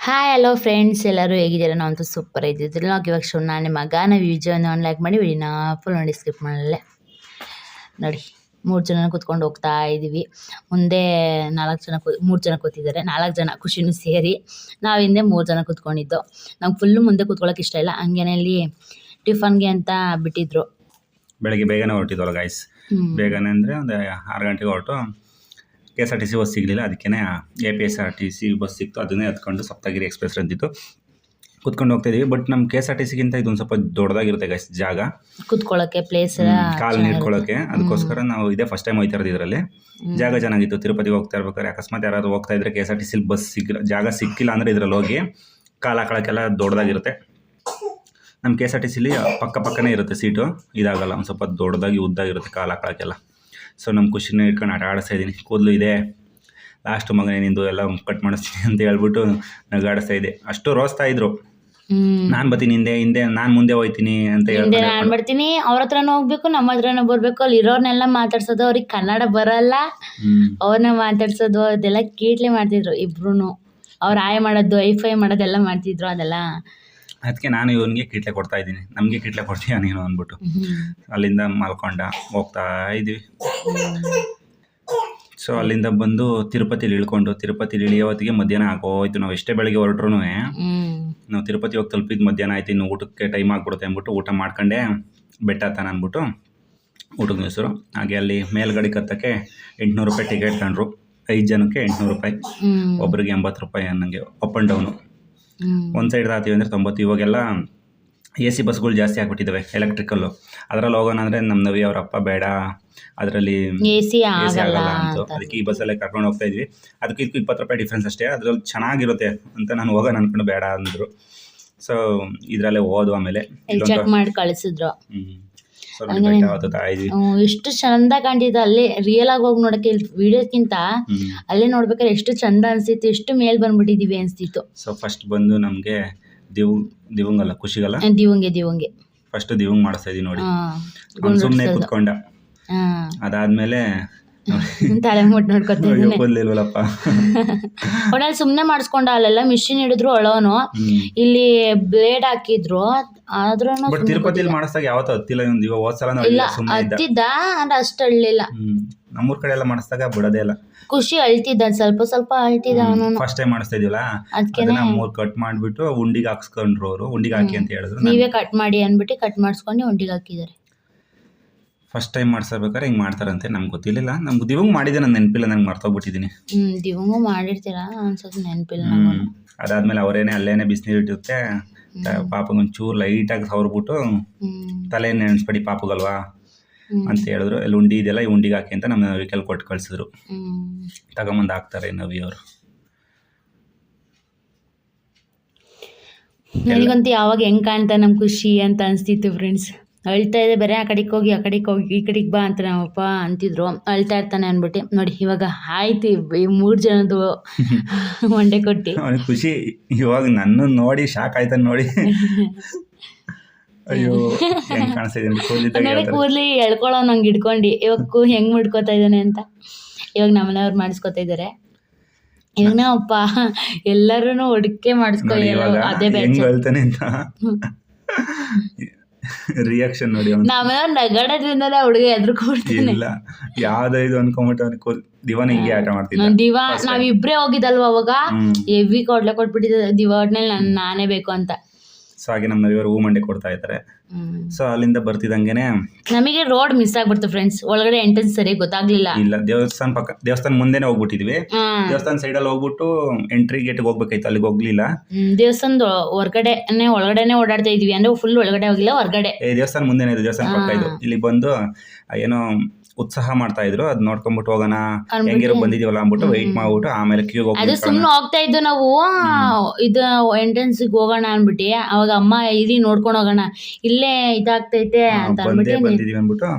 Hi hello friends ಎಲ್ಲರೂ ಹೇಗಿದ್ದೀರಾ? ಅಂತೂ ಸೂಪರ್ ಇದ್ದಿದ್ದಿಲ್ಲ ನಾವು ಇವಾಗ ಶೋ ನಾನು ನಿಮ್ಮ ಗಾನ ವಿಡಿಯೋನ ಆನ್ ಲೈಕ್ ಮಾಡಿ ವಿಡಿಯೋನ ಫುಲ್ ನೋಡಿ ಸ್ಕಿಪ್ ಮಾಡಲೆ ನೋಡಿ ಮೂರು ಜನ ಕೂತ್ಕೊಂಡು ಹೋಗ್ತಾ ಇದ್ದೀವಿ ಮುಂದೆ ನಾಲ್ಕು ಜನ ಕೂ ಮೂರು ಜನ ಕೂತಿದ್ದಾರೆ. ನಾಲ್ಕು ಜನ ಖುಷಿನೂ ಸೇರಿ ನಾವು ಹಿಂದೆ ಮೂರು ಜನ ಕೂತ್ಕೊಂಡಿದ್ದು. ನಮ್ಗೆ ಫುಲ್ಲು ಮುಂದೆ ಕೂತ್ಕೊಳ್ಳೋಕೆ ಇಷ್ಟ ಇಲ್ಲ. ಹಂಗೇನೆ ಇಲ್ಲಿ ಟಿಫನ್ಗೆ ಅಂತ ಬಿಟ್ಟಿದ್ರು. ಬೆಳಗ್ಗೆ ಬೇಗನೆ ಹೊರಟಿದ್ವಲ್ಲ ಗಾಯ್ಸ್. ಬೇಗನೆ ಅಂದರೆ ಒಂದು ಆರು ಗಂಟೆಗೆ ಹೊರಟು. K S R T C bus ಸಿಗಲಿಲ್ಲ. ಅದಕ್ಕೆ A P S R T C bus ಸಿಕ್ತು. ಅದನ್ನೇ ಹತ್ಕೊಂಡು ಸಪ್ತಗಿರಿ ಎಕ್ಸ್ಪ್ರೆಸ್ ಅಂತಿತ್ತು. ಕುತ್ಕೊಂಡು ಹೋಗ್ತಾ ಇದೀವಿ. ಬಟ್ ನಮ್ಮ ಕೆ ಎಸ್ ಆರ್ ಟಿ ಸಿಗಿಂತ ಇದೊಂದು ಸ್ವಲ್ಪ ದೊಡ್ಡದಾಗಿರುತ್ತೆ ಗೈಸ್ ಜಾಗ. ಕುತ್ಕೊಳ್ಳೋಕೆ ಪ್ಲೇಸ್ ಕಾಲು ನೀಡ್ಕೊಳ್ಳೋಕೆ. ಅದಕ್ಕೋಸ್ಕರ ನಾವು ಇದೇ ಫಸ್ಟ್ ಟೈಮ್ ಹೋಗ್ತಾ ಇರೋದು ಇದರಲ್ಲಿ. ಜಾಗ ಚೆನ್ನಾಗಿತ್ತು. ತಿರುಪತಿಗೆ ಹೋಗ್ತಾ ಇರ್ಬೇಕಾದ್ರೆ ಅಕಸ್ಮಾತ್ ಯಾರಾದ್ರು ಹೋಗ್ತಾ ಇದ್ರೆ K S R T C bus ಸಿಗ ಜಾಗ ಸಿಕ್ಕಿಲ್ಲ ಅಂದರೆ ಇದರಲ್ಲಿ ಹೋಗಿ ಕಾಲು ಹಾಕೊಳಕ್ಕೆಲ್ಲ ದೊಡ್ಡದಾಗಿರುತ್ತೆ. ನಮ್ಮ ಕೆ ಎಸ್ ಆರ್ ಟಿ ಸಿಲಿ ಪಕ್ಕ ಪಕ್ಕನೇ ಇರುತ್ತೆ ಸೀಟು. ಇದಾಗಲ್ಲ. ಒಂದು ಸ್ವಲ್ಪ ದೊಡ್ಡದಾಗಿ ಉದ್ದಾಗಿರುತ್ತೆ ಕಾಲು ಹಾಕೊಳಕ್ಕೆಲ್ಲ ಸೊ ನಮ್ಮ ಖುಷಿನ ಇಟ್ಕೊಂಡು ಆಟ ಆಡಿಸ್ತಾ ಇದ್ದೀನಿ. ಕೂದಲು ಇದೆ. ಲಾಸ್ಟ್ ಮಗನೇ ನಿಂದು ಎಲ್ಲ ಕಟ್ ಮಾಡಿಸ್ತೀನಿ ಅಂತ ಹೇಳ್ಬಿಟ್ಟು ನಗಾಡಿಸ್ತಾ ಇದ್ದೆ ಅಷ್ಟು ರೋಸ್ತಾ ಇದ್ರು. ನಾನ್ ಬರ್ತೀನಿ ಹಿಂದೆ ಹಿಂದೆ ನಾನು ಮುಂದೆ ಹೋಯ್ತೀನಿ ಅಂತ ಹಿಂದೆ ನಾನು ಬರ್ತೀನಿ ಅವ್ರ ಹತ್ರನೂ ಹೋಗ್ಬೇಕು ನಮ್ಮ ಹತ್ರನೂ ಬರ್ಬೇಕು. ಅಲ್ಲಿ ಇರೋರ್ನೆಲ್ಲ ಮಾತಾಡ್ಸೋದು ಅವ್ರಿಗೆ ಕನ್ನಡ ಬರಲ್ಲ. ಅವ್ರನ್ನ ಮಾತಾಡ್ಸೋದು ಅದೆಲ್ಲ ಕೀಟ್ಲೆ ಮಾಡ್ತಿದ್ರು ಇಬ್ರು ಅವ್ರ ಆಯ್ ಮಾಡೋದು ಐಫೈ ಮಾಡೋದೆಲ್ಲ ಮಾಡ್ತಿದ್ರು ಅದೆಲ್ಲ. ಅದಕ್ಕೆ ನಾನು ಇವನಿಗೆ ಕಿಟ್ಲೆ ಕೊಡ್ತಾ ಇದ್ದೀನಿ. ನಮಗೆ ಕಿಟ್ಲೆ ಕೊಡ್ತೀಯ ನೀನು ಅಂದ್ಬಿಟ್ಟು. ಅಲ್ಲಿಂದ ಮಲ್ಕೊಂಡ ಹೋಗ್ತಾ ಇದ್ದೀವಿ ಸೊ ಅಲ್ಲಿಂದ ಬಂದು ತಿರುಪತಿಲಿ ಇಳ್ಕೊಂಡು ತಿರುಪತಿಲಿ ಇಳಿಯೋ ಹೊತ್ತಿಗೆ ಮಧ್ಯಾಹ್ನ ಆಗೋಯ್ತು. ನಾವು ಎಷ್ಟೇ ಬೆಳಗ್ಗೆ ಹೊರಟ್ರು ನಾವು ತಿರುಪತಿ ಹೋಗಿ ತಲುಪಿದ ಮಧ್ಯಾಹ್ನ ಆಯ್ತು. ಇನ್ನು ಊಟಕ್ಕೆ ಟೈಮ್ ಆಗ್ಬಿಡುತ್ತೆ ಅಂದ್ಬಿಟ್ಟು ಊಟ ಮಾಡ್ಕೊಂಡೆ. ಬೆಟ್ಟ ತಾನ ಅಂದ್ಬಿಟ್ಟು ಊಟದ ಹೆಸರು ಹಾಗೆ ಅಲ್ಲಿ ಮೇಲ್ಗಡೆ ಕತ್ತಕ್ಕೆ ಎಂಟುನೂರು ರೂಪಾಯಿ ಟಿಕೆಟ್ ಕಂಡ್ರು ಐದು ಜನಕ್ಕೆ ಎಂಟುನೂರು ರೂಪಾಯಿ. ಒಬ್ಬರಿಗೆ ಎಂಬತ್ತು ರೂಪಾಯಿ ಅನ್ನಂಗೆ ಅಪ್ ಆ್ಯಂಡ್ ಡೌನು ಒಂದು ಸೈಡ್ ದಾತೀವಿ ಅಂದರೆ ತೊಂಬತ್ತು. ಇವಾಗೆಲ್ಲ ಎ ಸಿ ಬಸ್ಗಳು ಜಾಸ್ತಿ ಆಗ್ಬಿಟ್ಟಿದ್ದಾವೆ ಎಲೆಕ್ಟ್ರಿಕಲ್ಲು ಅದರಲ್ಲಿ ಹೋಗೋಣ ಅಂದರೆ ನಮ್ಮ ನವಿ ಅವ್ರ ಅಪ್ಪ ಬೇಡ ಅದರಲ್ಲಿ ಎ ಸಿ ಎ ಆಗಲ್ಲ ಅಂತ ಅದಕ್ಕೆ ಈ ಬಸ್ಸಲ್ಲೇ ಕರ್ಕೊಂಡು ಹೋಗ್ತಾ ಇದ್ವಿ. ಅದಕ್ಕೆ ಇದಕ್ಕೂ ಇಪ್ಪತ್ತು ರೂಪಾಯಿ ಡಿಫ್ರೆನ್ಸ್ ಅಷ್ಟೇ ಅದ್ರಲ್ಲಿ ಚೆನ್ನಾಗಿರುತ್ತೆ ಅಂತ ನಾನು ಹೋಗೋಣ ಅನ್ಕೊಂಡು ಬೇಡ ಅಂದರು. ಸೊ ಇದರಲ್ಲೇ ಓದು ಆಮೇಲೆ ಚೆಕ್ ಮಾಡಿ ಕಳಿಸಿದ್ರು. ಎಷ್ಟು ಚಂದ ಕಾಣ್ತಿತ್ತು ಅಲ್ಲಿ ರಿಯಲ್ ಆಗಿ ಹೋಗಿ ನೋಡಕ್ಕೆ ವಿಡಿಯೋಕ್ಕಿಂತ ಅಲ್ಲೇ ನೋಡ್ಬೇಕಾದ್ರೆ ಎಷ್ಟು ಚಂದ ಅನ್ಸಿತ್ತು ಎಷ್ಟು ಮೇಲ್ ಬಂದ್ಬಿಟ್ಟಿದೀವಿ ಅನ್ಸ್ತಿತ್ತು ಸೊ ಫಸ್ಟ್ ಬಂದು ನಮಗೆ ದಿವ್ ದಿವಂಗಲ್ಲ ಖುಷಿಗಲ್ಲ? ದಿವಂಗೆ ದಿವಂಗೆ. ಫಸ್ಟ್ ದಿವಂಗ್ ಮಾಡಿಸ್ತಾ ಇದೀವಿ ನೋಡಿ. ಸುಮ್ಮನೆ ಕುತ್ಕೊಂಡ. ಅದಾದ್ಮೇಲೆ ತಲೆ ಮುಟ್ ನೋಡ್ಕೊತಾ ಒಟ್ನಲ್ಲಿ ಸುಮ್ನೆ ಮಾಡಿಸ್ಕೊಂಡ ಅಲ್ಲೆಲ್ಲ ಮಿಷಿನ್ ಹಿಡಿದ್ರು ಅಳೋನು. ಇಲ್ಲಿ ಬ್ಲೇಡ್ ಹಾಕಿದ್ರು ಆದ್ರೂ ಬಟ್ ತಿರುಪತಿಲಿ ಮಾಡಿಸ್ದಾಗ ಯಾವತ್ತೂ ಹತ್ತಿಲ್ಲ ಇವ್ನು ಇವಾಗ ಹೋದ್ ಸಲ ಇಲ್ಲ ಸುಮ್ಮನೆ ಹತ್ತಿದ್ದ ಅಂದ್ರೆ ಅಷ್ಟು ಅಳ್ಳಿಲ್ಲ. ನಮ್ಮೂರ್ ಕಡೆ ಎಲ್ಲ ಮಾಡಿಸ್ದಾಗ ಬಿಡೋದೇ ಇಲ್ಲ. ಖುಷಿ ಅಳ್ತಿದ್ದ ಸ್ವಲ್ಪ ಸ್ವಲ್ಪ ಅಳ್ತಿದ್ದ ಅವನು ಫಸ್ಟ್ ಟೈಮ್ ಮಾಡಿಸ್ತಾ ಇದೀವಲ್ಲ? ಅದನ್ನ ಮೂರ್ ಕಟ್ ಮಾಡ್ಬಿಟ್ಟು ಉಂಡಿಗೆ ಹಾಕ್ಸ್ಕೊಂಡ್ರು ಅವರು ಉಂಡಿಗೆ ಹಾಕಿ ಅಂತ ಹೇಳಿದ್ರು. ನೀವೇ ಕಟ್ ಮಾಡಿ ಅನ್ಬಿಟ್ಟು ಕಟ್ ಮಾಡಿಸ್ಕೊಂಡು ಉಂಡಿಗೆ ಹಾಕಿದ್ದಾರೆ. ಫಸ್ಟ್ ಟೈಮ್ ಮಾಡ್ಸಬೇಕಾದ್ರೆ ಹಿಂಗ್ ಮಾಡ್ತಾರಂತೆ ನಮ್ಗೆ ಗೊತ್ತಿರ್ಲಿಲ್ಲ. ನಮ್ಗೆ ದಿವಂಗ್ ಮಾಡಿದೆ ನನ್ನ ನೆನಪಿಲ್ಲ ನಂಗೆ ಮರ್ತೋಗ್ಬಿಟ್ಟಿದ್ದೀನಿ ಹ್ಮ್ ದಿವಂಗು ಮಾಡಿರ್ತೀರಾ? ಅನ್ಸೋದು ನೆನಪಿಲ್ಲ ಹ್ಮ್ ಅದಾದ್ಮೇಲೆ ಅವರೇನೆ ಅಲ್ಲೇನೆ ಬಿಸಿನೀರು ಇಟ್ಟಿರುತ್ತೆ. ಪಾಪಗೊಂದು ಚೂರು ಲೈಟಾಗಿ ಸವರ್ಬಿಟ್ಟು ಹ್ಮ್. ತಲೆ ನೆನೆಸ್ಬೇಡಿ ಪಾಪಗಲ್ವಾ? ಹ್ಮ್. ಅಂತ ಹೇಳಿದ್ರು. ಅಲ್ಲಿ ಉಂಡಿ ಇದೆಲ್ಲ ಈ ಉಂಡಿಗೆ ಹಾಕಿ ಅಂತ ನಮ್ಮ ನವಿಕಲ್ ಕೊಟ್ಟು ಕಳ್ಸಿದ್ರು. ಹ್ಮ್. ತಗೊಂಬಂದು ಹಾಕ್ತಾರೆ ನವಿ ಅವರು. ನನಗಂತೂ ಯಾವಾಗ ಹೆಂಗ್ ಕಾಣ್ತಾ ನಮ್ ಖುಷಿ ಅಂತ ಅನಿಸ್ತಿತ್ತು ಫ್ರೆಂಡ್ಸ್ ಅಳ್ತಾ ಇದೆ ಬೇರೆ ಆ ಕಡೆಗೆ ಹೋಗಿ ಆ ಕಡೆಗೆ ಹೋಗಿ ಈ ಕಡೆಗೆ ಬಾ ಅಂತ ನಮ್ಮಪ್ಪ ಅಂತಿದ್ರು. ಅಳ್ತಾ ಇರ್ತಾನೆ ಅಂದ್ಬಿಟ್ಟು ನೋಡಿ ಇವಾಗ ಆಯ್ತು ಈ ಮೂರು ಜನದ್ದು ಮಂಡೆ ಕೊಟ್ಟು. ಖುಷಿ ಇವಾಗ ನನ್ನ ನೋಡಿ ಶಾಕ್ ಆಯ್ತಾನೆ ನೋಡಿ. ಅಯ್ಯೋ ನೋಡಿ ಕೂದಲಿ ಎಳ್ಕೊಳ್ಳೋ ನಂಗೆ ಹಿಡ್ಕೊಂಡು ಇವಾಗ ಕೂ ಹೆಂಗ್ ಮುಡ್ಕೋತಾ ಇದ್ದಾನೆ ಅಂತ. ಇವಾಗ ನಮ್ಮನೆಯವ್ರು ಮಾಡಿಸ್ಕೊತಾ ಇದ್ದಾರೆ. ಏನಪ್ಪ ಎಲ್ಲರೂ ಒಡಕೆ ಮಾಡಿಸ್ಕೊಳ್ಳಿ ಅದೇ ಅಂತ. ರಿಯಾಕ್ಷನ್ ನೋಡಿ ಅವ್ನು. ನಗಡೋದ್ರಿಂದಲೇ ಹುಡುಗ ಎದ್ರುಕೊಡ್ತಾನೆ ಇಲ್ಲ ಯಾವ್ದೋ ಇದು ಅನ್ಕೊಂಬಿಟ್ಟು ಅವ್ನಿಗೆ ದಿವಾನ ಹಿಂಗೆ ಆಟ ಮಾಡ್ತಿದ್ದ. ದಿವಾ ನಾವಿಬ್ರೇ ಹೋಗಿದ್ದಲ್ವ ಅವಾಗ? ಎವಿ ಹೆವಿ ಕೊಡ್ಲೆ ಕೊಟ್ಬಿಟ್ಟಿದ್ದ ದಿವಾ ಹೊಟ್ನಲ್ಲಿ ನನ್ ನಾನೇ ಬೇಕು ಅಂತ. ಸೊ ಹಾಗೆ ನಮ್ಮ ನವಿಯವರು ಹೂ ಮಂಡೆ ಕೊಡ್ತಾ ಇದ್ದಾರೆ. ಸೊ ಅಲ್ಲಿಂದ ಬರ್ತಿದಂಗೆನೆ ನಮಗೆ ರೋಡ್ ಮಿಸ್ ಆಗ್ಬಿಡ್ತು ಫ್ರೆಂಡ್ಸ್ ಒಳಗಡೆ ಎಂಟ್ರೆನ್ಸ್ ಸರಿ ಗೊತ್ತಾಗ್ಲಿಲ್ಲ. ಇಲ್ಲ ದೇವಸ್ಥಾನ ಪಕ್ಕ ದೇವಸ್ಥಾನ ಮುಂದೆನೆ ಹೋಗ್ಬಿಟ್ಟಿದ್ವಿ. ದೇವಸ್ಥಾನ ಸೈಡ್ ಅಲ್ಲಿ ಹೋಗ್ಬಿಟ್ಟು ಎಂಟ್ರಿ ಗೇಟ್ ಹೋಗ್ಬೇಕಾಯ್ತು ಅಲ್ಲಿಗೆ ಹೋಗ್ಲಿಲ್ಲ. ದೇವಸ್ಥಾನ ದೇವಸ್ಥಾನದ ಹೊರ್ಗಡೆನೆ ಒಳಗಡೆನೆ ಓಡಾಡ್ತಾ ಇದ್ವಿ ಅಂದ್ರೆ ಫುಲ್ ಒಳಗಡೆ ಹೋಗಿಲ್ಲ ಹೊರಗಡೆ. ದೇವಸ್ಥಾನ ಮುಂದೆನೆ ಇದೆ ದೇವಸ್ಥಾನ ಪಕ್ಕ ಇದು. ಇಲ್ಲಿ ಬಂದು ಏನೋ ಉತ್ಸಾಹ ಮಾಡ್ತಾ ಇದ್ರು. ಅದ್ ನೋಡ್ಕೊಂಡ್ಬಿಟ್ಟು ಹೋಗೋಣ ಹೆಂಗಿರೋ ಬಂದಿದೀವಲ್ಲ ಅಂದ್ಬಿಟ್ಟು ವೈಟ್ ಮಾಡ್ಬಿಟ್ಟು ಆಮೇಲೆ ಕ್ಯೂ ಅದು ಸುಮ್ನೆ ಹೋಗ್ತಾ ಇದ್ದು ನಾವು ಇದು ಎಂಟ್ರೆನ್ಸ್ ಹೋಗೋಣ ಅನ್ಬಿಟ್ಟು ಅವಾಗ ಅಮ್ಮ ಇರಿ ನೋಡ್ಕೊಂಡು ಹೋಗೋಣ ಇಲ್ಲೇ ಇದಾಗ್ತೈತೆ ಅಂತ ಬಂದೇ ಬಂದಿದೀವಿ ಅಂದ್ಬಿಟ್ಟು.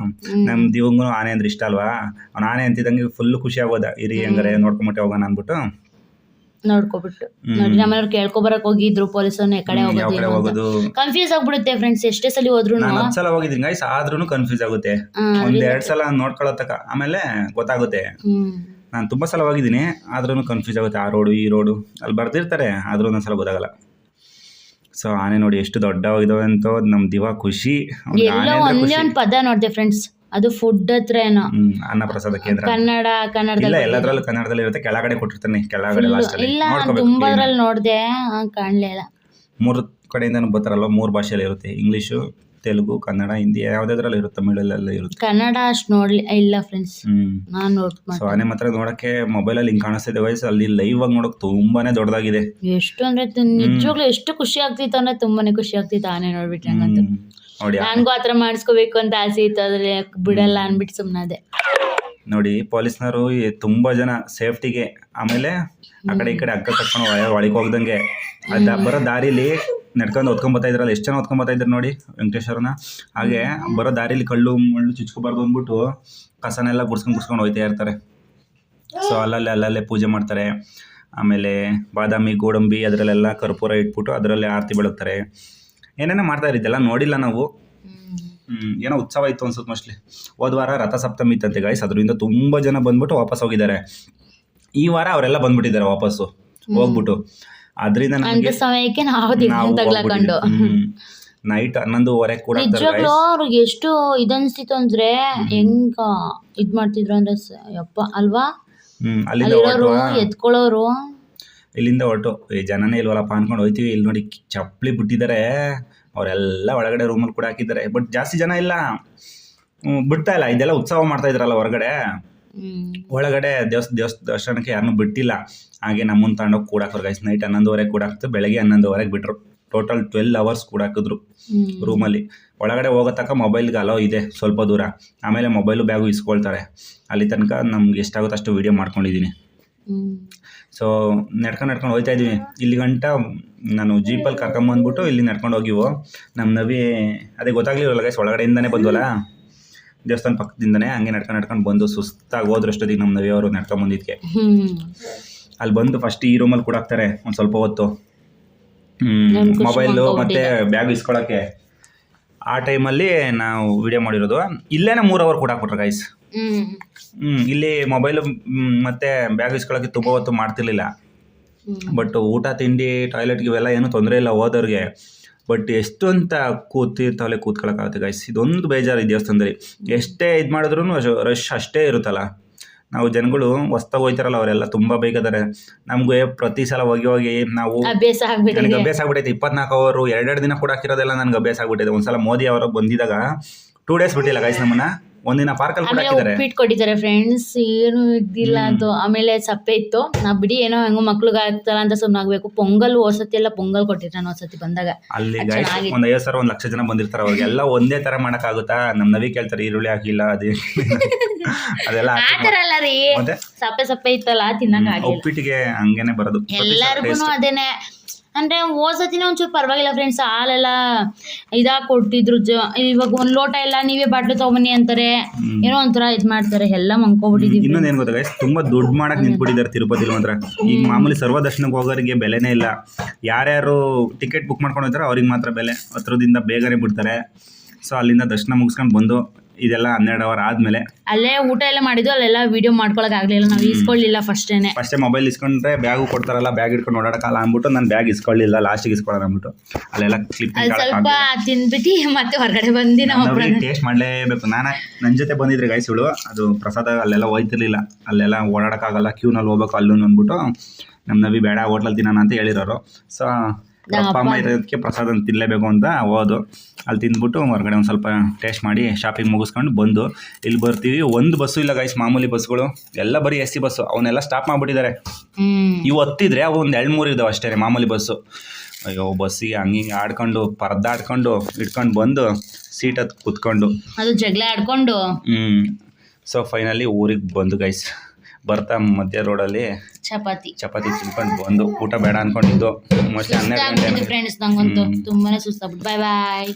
ನಮ್ ದಿವಂಗು ಆನೆ ಅಂದ್ರೆ ಇಷ್ಟ ಅಲ್ವಾ? ಅವ್ನ ಆನೆ ಅಂತಿದಂಗೆ ಫುಲ್ ಖುಷಿ ಆಗೋದ ಇರಿ ಹೆಂಗಾರೆ ನೋಡ್ಕೊಂಬಿಟ್ಟೆ ಹೋಗೋಣ ಅಂದ್ಬಿಟ್ಟು. ನೋಡ್ಕೊಬಿಟ್ಟು. ನೋಡಿ ನಮ್ಮನೆಯವ್ರು ಕೇಳ್ಕೊಬರಕ್ ಹೋಗಿದ್ರು ಪೊಲೀಸ್ ಈ ಕಡೆ ಯಾವ ಹೋಗೋದು ಕಡೆ ಏನು ಹೋಗೋದು? ಕನ್ಫ್ಯೂಸ್ ಆಗ್ಬಿಡುತ್ತೆ ಫ್ರೆಂಡ್ಸ್ ಎಷ್ಟೇ ಸಲ ಹೋದ್ರು ನಾನು ಹತ್ತು ಸಲ ಹೋಗಿದ್ದೀನಿ ಗೈಸ್ ಆದ್ರೂ ಕನ್ಫ್ಯೂಸ್ ಆಗುತ್ತೆ. ಒಂದ್ ಎರಡ್ ಸಲ ನೋಡ್ಕೊಳ್ಳೋ ತಕ ಆಮೇಲೆ ಗೊತ್ತಾಗುತ್ತೆ. ಹ್ಮ್. ನಾನು ತುಂಬಾ ಸಲ ಹೋಗಿದ್ದೀನಿ ಆದ್ರೂ ಕನ್ಫ್ಯೂಸ್ ಆಗುತ್ತೆ ಆ ರೋಡು ಈ ರೋಡು ಅಲ್ಲಿ ಬರ್ದಿರ್ತಾರೆ ಆದ್ರೂ ಒಂದೊಂದ್ಸಲ ಗೊತ್ತಾಗಲ್ಲ. ಸೊ ಆನೆ ನೋಡಿ ಎಷ್ಟು ದೊಡ್ಡವಾಗಿದಾವೆ ಅಂತ ನಮ್ ದಿವ ಖುಷಿ. ಅವ್ನಿಗೆ ಆನೆ ಎಲ್ಲೋ ಅಂದ್ರೆ ಒಂದೇ ಖುಷಿ. ಒಂದು ಪದ ನೋಡಿದೆ ಫ್ರೆಂಡ್ಸ್ ಅದು ಫುಡ್ ಹತ್ರ ಏನೋ. ಅನ್ನ ಅನ್ನಪ್ರಸಾದ ಕೇಂದ್ರ. ಕನ್ನಡ ಇಲ್ಲ ಕನ್ನಡದಲ್ಲಿ ಎಲ್ಲದ್ರಲ್ಲೂ ಕನ್ನಡದಲ್ಲಿ ಇರುತ್ತೆ. ಕೆಳಗಡೆ ಕೊಟ್ಟಿರ್ತಾನೆ. ಕೆಳಗಡೆ ಲಾಸ್ಟ್ ಇಲ್ಲ ನಾನ್ ತುಂಬಾದ್ರಲ್ಲಿ ನೋಡ್ದೆ ಆ, ಕಾಣ್ಲೇ ಇಲ್ಲ. ಮೂರು ಕಡೆಯಿಂದನೂ ಬರ್ತಾರಲ್ಲ ಮೂರು ಭಾಷೆಯಲ್ಲಿ ಇರುತ್ತೆ. ಇಂಗ್ಲೀಷು ತೆಲುಗು ಕನ್ನಡ ಹಿಂದಿ ಯಾವ್ದಾದ್ರಲ್ಲಿ ಇರುತ್ತೆ? ತಮಿಳಲ್ಲೆಲ್ಲ ಇರುತ್ತೆ. ಕನ್ನಡ ಅಷ್ಟು ನೋಡ್ಲಿ ಇಲ್ಲ ಫ್ರೆಂಡ್ಸ್ ಹ್ಮ್. ನಾನ್ ನೋಡ್ ಸೊ ಆನೆ ಮಾತ್ರ ನೋಡಕ್ಕೆ ಮೊಬೈಲ್ ಅಲ್ಲಿ ಹಿಂಗ್ ಕಾಣಿಸ್ತಿದೆ ವಯಸ್ಸು ಅಲ್ಲಿ ಲೈವ್ ಆಗಿ ನೋಡಕ್ ತುಂಬಾನೇ ದೊಡ್ಡದಾಗಿದೆ. ಎಷ್ಟು ಅಂದ್ರೆ ತು- ನಿಜವಾಗ್ಲೂ ಎಷ್ಟು ಖುಷಿ ಆಗ್ತಿತ್ತು ಅಂದ್ರೆ ತುಂಬಾನೇ ಖುಷಿ ಆಗ್ತಿತ್ತು ಆನೆ ನೋಡ್ಬಿಟ್ರೆ ಹ್ಮ್. ನೋಡಿ ಆ- ಆತರ ಮಾಡಿಸ್ಕೋಬೇಕು ಅಂತ ಆಸೆ ಇತ್ತು ಆದ್ರೆ ಬಿಡಲ್ಲ ಅನ್ಬಿಟ್ಟು ಸುಮ್ಮನದೆ ನೋಡಿ ಪೊಲೀಸ್ನವರು ತುಂಬಾ ಜನ ಸೇಫ್ಟಿಗೆ ಆಮೇಲೆ ಆ ಕಡೆ ಈ ಕಡೆ ಅಕ್ಕ ಕಟ್ಕೊಂಡು ಒಳ- ಒಳಗೆ ಹೋಗ್ದಂಗೆ. ಅದ ಬರೋ ದಾರಿಲಿ ನಡ್ಕೊಂಡು ಹೊತ್ಕೊಂಡ್ ಬರ್ತಾ ಇದ್ರಲ್ಲ ಎಷ್ಟು ಜನ ಹೊತ್ಕೊಂಡ್ ಬರ್ತಾ ಇದ್ರು ನೋಡಿ ವೆಂಕಟೇಶ್ವರನ ಹಾಗೆ ಬರೋ ದಾರಿಲಿ ಕಳ್ಳು ಮುಳ್ಳು ಚುಚ್ಕೋಬಾರ್ದು ಅಂದ್ಬಿಟ್ಟು ಕಸನೆಲ್ಲ ಗುಡ್ಸ್ಕೊಂಡು ಗುಡ್ಸ್ಕೊಂಡು ಹೋಯ್ತಾ ಇರ್ತಾರೆ. ಸೊ ಅಲ್ಲಲ್ಲೇ ಅಲ್ಲಲ್ಲೇ ಪೂಜೆ ಮಾಡ್ತಾರೆ. ಆಮೇಲೆ ಬಾದಾಮಿ ಗೋಡಂಬಿ ಅದರಲ್ಲೆಲ್ಲ ಕರ್ಪೂರ ಇಟ್ಬಿಟ್ಟು ಅದರಲ್ಲೇ ಆರತಿ ಬೆಳಗ್ತಾರೆ. ಏನೇನೋ ಮಾಡ್ತಾ ಇದ್ದಿದ್ದೆಲ್ಲ ನೋಡಿಲ್ಲ ನಾವು. ಹ್ಮ್, ಏನೋ ಉತ್ಸವ ಇತ್ತು ಅನ್ಸುತ್ತೆ ಮೋಸ್ಟ್ಲಿ ಹೋದ ವಾರ ರಥಸಪ್ತಮಿ ಇತ್ತಂತೆ ಗಾಯ್ಸ್ ಅದರಿಂದ ತುಂಬ ಜನ ಬಂದ್ಬಿಟ್ಟು ವಾಪಸ್ ಹೋಗಿದ್ದಾರೆ. ಈ ವಾರ ಅವರೆಲ್ಲ ಬಂದ್ಬಿಟ್ಟಿದ್ದಾರೆ ವಾಪಸ್ಸು ಹೋಗ್ಬಿಟ್ಟು. ಅದರಿಂದ ನಮಗೆ ಸಮಯಕ್ಕೆ ನಾವು ತಗ್ಲಾಕೊಂಡು. ನೈಟ್ ಹನ್ನೊಂದುವರೆ ಕೂಡ ಅವ್ರಿಗೆ ಎಷ್ಟು ಇದನ್ಸ್ತಿತ್ತು ಅಂದ್ರೆ ಹೆಂಗ ಇದ್ ಮಾಡ್ತಿದ್ರು ಅಂದ್ರೆ ಯಪ್ಪ ಅಲ್ವಾ? ಎತ್ಕೊಳ್ಳೋರು. ಇಲ್ಲಿಂದ ಹೊರಟು. ಈ ಜನನೇ ಇಲ್ವಲ್ಲಪ್ಪ ಅನ್ಕೊಂಡು ಹೋಯ್ತೀವಿ. ಇಲ್ಲಿ ನೋಡಿ ಚಪ್ಪಲಿ ಬಿಟ್ಟಿದ್ದಾರೆ. ಅವರೆಲ್ಲ ಒಳಗಡೆ ರೂಮಲ್ಲಿ ಕೂಡ ಹಾಕಿದ್ದಾರೆ. ಬಟ್ ಜಾಸ್ತಿ ಜನ ಇಲ್ಲ. ಬಿಡ್ತಾ ಇಲ್ಲ. ಇದೆಲ್ಲ ಉತ್ಸವ ಮಾಡ್ತಾ ಇದ್ರಲ್ಲ ಹೊರಗಡೆ. ಒಳಗಡೆ ದೇವಸ್ ದೇವಸ್ ದರ್ಶನಕ್ಕೆ ಯಾರನ್ನೂ ಬಿಟ್ಟಿಲ್ಲ. ಹಾಗೆ ನಮ್ಮನ್ನು ತಗೊಂಡೋಗಿ ಕೂಡಾಕೋರು ಗೈಸ್ ನೈಟ್ ಹನ್ನೊಂದುವರೆಗೆ ಕೂಡಾಕ್ತು ಬೆಳಗ್ಗೆ ಹನ್ನೊಂದುವರೆಗೆ ಬಿಟ್ರು. ಟೋಟಲ್ ಟ್ವೆಲ್ ಅವರ್ಸ್ ಕೂಡಾಕಿದ್ರು ಹಾಕಿದ್ರು ರೂಮಲ್ಲಿ ಒಳಗಡೆ ಹೋಗೋ ತನಕ ಮೊಬೈಲ್ಗೆ ಅಲೋ ಇದೆ ಸ್ವಲ್ಪ ದೂರ. ಆಮೇಲೆ ಮೊಬೈಲು ಬ್ಯಾಗು ಇಸ್ಕೊಳ್ತಾರೆ. ಅಲ್ಲಿ ತನಕ ನಮ್ಗೆ ಎಷ್ಟಾಗುತ್ತೆ ಅಷ್ಟು ವೀಡಿಯೋ ಮಾಡ್ಕೊಂಡಿದ್ದೀನಿ. ಸೊ ನಡ್ಕೊಂಡು ನಡ್ಕೊಂಡು ಹೋಗ್ತಾ ಇದೀವಿ. ಇಲ್ಲಿ ಗಂಟ ನಾನು ಜೀಪಲ್ಲಿ ಕರ್ಕೊಂಬಂದ್ಬಿಟ್ಟು ಇಲ್ಲಿ ನಡ್ಕೊಂಡು ಹೋಗಿವು. ನಮ್ಮ ನವಿ ಅದೇ ಗೊತ್ತಾಗ್ಲಿಲ್ಲ ಗೈಸ್ ಒಳಗಡೆಯಿಂದನೇ ಬಂದ್ವಲ್ಲ? ದೇವಸ್ಥಾನ ಪಕ್ಕದಿಂದನೇ ಹಂಗೆ ನಡ್ಕೊಂಡು ನಡ್ಕೊಂಡು ಬಂದು ಸುಸ್ತಾಗಿ ಹೋದ್ರಷ್ಟೊತ್ತಿಗೆ ನಮ್ಮ ನವಿ ಅವರು ನಡ್ಕೊಂಡು ಬಂದಿದ್ಕೆ. ಅಲ್ಲಿ ಬಂದು ಫಸ್ಟ್ ಈ ರೂಮಲ್ಲಿ ಕೂಡ ಹಾಕ್ತಾರೆ ಒಂದು ಸ್ವಲ್ಪ ಹೊತ್ತು. ಮೊಬೈಲು ಮತ್ತೆ ಬ್ಯಾಗ್ ಇಸ್ಕೊಳಕ್ಕೆ. ಆ ಟೈಮಲ್ಲಿ ನಾವು ವಿಡಿಯೋ ಮಾಡಿರೋದು. ಇಲ್ಲೇನೆ ಮೂರು ಅವರ್ ಕೂಡ ಹಾಕ್ಬಿಟ್ರು ಗೈಸ್ ಹ್ಮ್. ಇಲ್ಲಿ ಮೊಬೈಲು ಮತ್ತೆ ಬ್ಯಾಗ್ ಇಸ್ಕೊಳಕ್ಕೆ ತುಂಬ ಹೊತ್ತು ಮಾಡ್ತಿರ್ಲಿಲ್ಲ. ಬಟ್ ಊಟ ತಿಂಡಿ ಟಾಯ್ಲೆಟ್ ಇವೆಲ್ಲ ಏನೂ ತೊಂದರೆ ಇಲ್ಲ ಹೋದವ್ರಿಗೆ. ಬಟ್ ಎಷ್ಟು ಅಂತ ಕೂತಿರ್ತಾವಲೆ ಕೂತ್ಕೊಳ್ಳೋಕ್ಕಾಗುತ್ತೆ ಗೈಸ್ ಇದೊಂದು ಬೇಜಾರು ಈ ದೇವಸ್ಥಾನದಲ್ಲಿ. ಎಷ್ಟೇ ಇದು ಮಾಡಿದ್ರು ರಶ್ ಅಷ್ಟೇ ಇರುತ್ತಲ್ಲ. ನಾವು ಜನಗಳು ಹೊಸ್ತಾಗ ಹೋಯ್ತಾರಲ್ಲ ಅವರೆಲ್ಲ ತುಂಬಾ ಬೇಕಿದ್ದಾರೆ ನಮ್ಗೆ ಪ್ರತಿ ಸಲ ಹೋಗಿ ಹೋಗಿ ನಾವು ಅಭ್ಯಾಸ ನನಗೆ ಅಭ್ಯಾಸ ಆಗ್ಬಿಟ್ಟೈತೆ. ಇಪ್ಪತ್ನಾಲ್ಕು ಅವರು ಎರಡೆರಡು ದಿನ ಕೂಡ ಹಾಕಿರೋದೆಲ್ಲ ನನಗೆ ಅಭ್ಯಾಸ ಆಗ್ಬಿಟ್ಟಿದೆ. ಒಂದ್ಸಲ ಮೋದಿ ಅವರು ಬಂದಿದಾಗ ಟೂ ಡೇಸ್ ಬಿಟ್ಟಿಲ್ಲ ಗೈಸ್ ನಮ್ಮನ್ನ. ಒಂದಿನ ಪಾರ್ಕಲ್ಲಿ ಕೂಡ ಆಮೇಲೆ ಹಾಕಿದ್ದಾರೆ. ಉಪ್ಪಿಟ್ಟು ಕೊಟ್ಟಿದ್ದಾರೆ ಫ್ರೆಂಡ್ಸ್ ಏನು ಇದ್ದಿಲ್ಲ ಅದು ಆಮೇಲೆ ಸಪ್ಪೆ ಇತ್ತು. ನಾ ಬಿಡಿ ಏನೋ ಹೆಂಗೋ ಮಕ್ಳಿಗೆ ಆಗ್ತಾರ ಅಂತ ಸುಮ್ಮನೆ ಆಗ್ಬೇಕು. ಪೊಂಗಲ್ ಓಸತಿ ಎಲ್ಲ ಪೊಂಗಲ್ ಕೊಟ್ಟಿದ್ರು ನಾನು ಸತಿ ಬಂದಾಗ. ಅಲ್ಲಿ ಅದ್ ಗೈಸ್ ಚೆನ್ನಾಗಿತ್ತು. ಒಂದ್ ಐವತ್ ಸಾವಿರ ಒಂದ್ ಲಕ್ಷ ಜನ ಬಂದಿರ್ತಾರೆ ಅವ್ರಿಗೆಲ್ಲ ಒಂದೇ ತರ ಮಾಡಕ್ಕಾಗುತ್ತಾ? ನಮ್ ನವಿ ಕೇಳ್ತಾರೆ ಈರುಳ್ಳಿ ಹಾಕಿಲ್ಲ ಅದೇ ಅದೆಲ್ಲ ಆ ಹಾಕಿ ಥರ ಅಲ್ಲ ರೀ. ಮತ್ತೆ? ಸಪ್ಪೆ ಸಪ್ಪೆ ಇತ್ತಲ್ಲ ತಿನ್ನಕ್ ಆಗಿಲ್ಲ ಉಪ್ಪಿಟ್ಟಿಗೆ ಹಂಗೇನೆ ಬರೋದು. ಎಲ್ಲಾರ್ಗು ಸಲ ಎಲ್ಲರಿಗೂ taste. ಅದೇನೆ. ಅಂದ್ರೆ ಹೋಸತಿನ ಒಂಚೂರು ಪರವಾಗಿಲ್ಲ ಫ್ರೆಂಡ್ಸ್ ಹಾಲೆಲ್ಲ ಇದಾ ಕೊಟ್ಟಿದ್ರು ಜ ಇವಾಗ ಒಂದ್ ಲೋಟ ಎಲ್ಲ ನೀವೇ ಬಾಟ್ಲು ತೊಗೊಂಬನ್ನಿ ಅಂತಾರೆ. ಏನೋ ಒಂಥರ ಇದ್ ಮಾಡ್ತಾರೆ ಎಲ್ಲ ಮಂಕೋಬಿಟ್ಟಿದ್ದೀವಿ ಇನ್ನೊಂದೇನು ಏನ್ ಗೊತ್ತಾ ಗೈಸ್ ತುಂಬಾ ದುಡ್ಡು ಮಾಡಕ್ ನಿಂತ್ಬಿಟ್ಟಿದ್ದಾರೆ ತಿರುಪತಿಲಿ ಮಾತ್ರ. ಈಗ ಮಾಮೂಲಿ ಸರ್ವ ದರ್ಶನಕ್ಕೆ ಹೋಗೋರಿಗೆ ಬೆಲೆನೇ ಇಲ್ಲ. ಯಾರ್ಯಾರು ಟಿಕೆಟ್ ಬುಕ್ ಮಾಡ್ಕೊಂಡು ಹೋಗ್ತಾರೋ ಅವ್ರಿಗೆ ಮಾತ್ರ ಬೆಲೆ. ಹತ್ರದಿಂದ ಬೇಗನೆ ಬಿಡ್ತಾರೆ. ಸೊ ಅಲ್ಲಿಂದ ದರ್ಶನ ಮುಗಿಸ್ಕೊಂಡು ಬಂದು ಇದೆಲ್ಲ ಹನ್ನೆರಡು ಅವರ್ ಆದ್ಮೇಲೆ ಅಲ್ಲೇ ಊಟ ಎಲ್ಲ ಮಾಡಿದ್ದು ಅಲ್ಲೆಲ್ಲ ವಿಡಿಯೋ ಮಾಡ್ಕೊಳಕ್ ಆಗ್ಲಿಲ್ಲ. ನಾವು ಇಸ್ಕೊಳ್ಳಿಲ್ಲ ಫಸ್ಟೇನೆ ಫಸ್ಟೇ ಮೊಬೈಲ್ ಇಸ್ಕೊಂಡ್ರೆ ಬ್ಯಾಗು ಕೊಡ್ತಾರಲ್ಲ ಬ್ಯಾಗ್ ಇಟ್ಕೊಂಡು ಓಡಾಡಕ್ಕಲ್ಲ ಅಂದ್ಬಿಟ್ಟು ನಾನು ಬ್ಯಾಗ್ ಇಸ್ಕೊಳ್ಳಿಲ್ಲ ಲಾಸ್ಟಿಗೆ ಇಸ್ಕೊಳ್ಳೋಣ ಅಂದ್ಬಿಟ್ಟು. ಅಲ್ಲೆಲ್ಲ ಕ್ಲಿಪ್ ಅಲ್ಲಿ ಸ್ವಲ್ಪ ತಿಂದ್ಬಿಟ್ಟು ಮತ್ತೆ ಹೊರಗಡೆ ಬಂದು ನಾವು ಟೇಸ್ಟ್ ಮಾಡಲೇಬೇಕು. ನಾನು ನನ್ನ ಜೊತೆ ಬಂದಿದ್ರೆ ಗೈಸ್ಗಳು ಅದು ಪ್ರಸಾದ ಅಲ್ಲೆಲ್ಲ ಹೋಯ್ತಿರ್ಲಿಲ್ಲ. ಅಲ್ಲೆಲ್ಲ ಓಡಾಡಕ್ಕಾಗಲ್ಲ ಕ್ಯೂನಲ್ಲಿ ಹೋಗ್ಬೇಕು ಅಲ್ಲೂ ಅಂದ್ಬಿಟ್ಟು ನಮ್ಮ ನವಿ ಬೇಡ ಹೋಟ್ಲಲ್ಲಿ ತಿನ್ನೋಣ ಅಂತ ಹೇಳಿರೋರು. ಸೊ ಅಮ್ಮ ಇರೋದಕ್ಕೆ ಪ್ರಸಾದ ತಿನ್ನಲೇಬೇಕು ಅಂತ ಹೋದು. ಅಲ್ಲಿ ತಿಂದ್ಬಿಟ್ಟು ಹೊರಗಡೆ ಒಂದು ಸ್ವಲ್ಪ ಟೇಸ್ಟ್ ಮಾಡಿ ಶಾಪಿಂಗ್ ಮುಗಿಸ್ಕೊಂಡು ಬಂದು ಇಲ್ಲಿ ಬರ್ತೀವಿ. ಒಂದು ಬಸ್ಸು ಇಲ್ಲ ಗೈಸ್ ಮಾಮೂಲಿ ಬಸ್ಗಳು ಎಲ್ಲ ಬರೀ ಎಸ್ ಸಿ ಬಸ್ಸು. ಅವನ್ನೆಲ್ಲ ಸ್ಟಾಪ್ ಮಾಡಿಬಿಟ್ಟಿದ್ದಾರೆ. ಇವು ಹತ್ತಿದ್ರೆ ಅವು ಒಂದು ಎರಡು ಮೂರು ಇದಾವೆ ಅಷ್ಟೇ ಮಾಮೂಲಿ ಬಸ್ಸು. ಅಯ್ಯೋ ಬಸ್ಸಿಗೆ ಹಂಗೆ ಹಿಂಗೆ ಆಡ್ಕೊಂಡು ಪರದಾಡ್ಕೊಂಡು ಇಟ್ಕೊಂಡು ಬಂದು ಸೀಟ್ ಹತ್ತು ಕುತ್ಕೊಂಡು. ಅದು ಜಗಳ ಆಡ್ಕೊಂಡು. ಹ್ಞೂ ಸೊ ಫೈನಲಿ ಊರಿಗೆ ಬಂದು ಗೈಸ್ ಬರ್ತಾ ಮಧ್ಯ ರೋಡಲ್ಲಿ ಚಪಾತಿ. ಚಪಾತಿ ತಿನ್ಕೊಂಡು ಬಂದು ಊಟ ಬೇಡ ಅನ್ಕೊಂಡಿದ್ದು. ಮೋಸ್ಟ್ಲಿ ಹನ್ನೆರಡು ಗಂಟೆ ಫ್ರೆಂಡ್ಸ್ ನಂಗಂತೂ. ತುಂಬಾನೇ ಸುಸ್ತಾಗ್ಬಿಟ್ಟು. ಬಾಯ್ ಬಾಯ್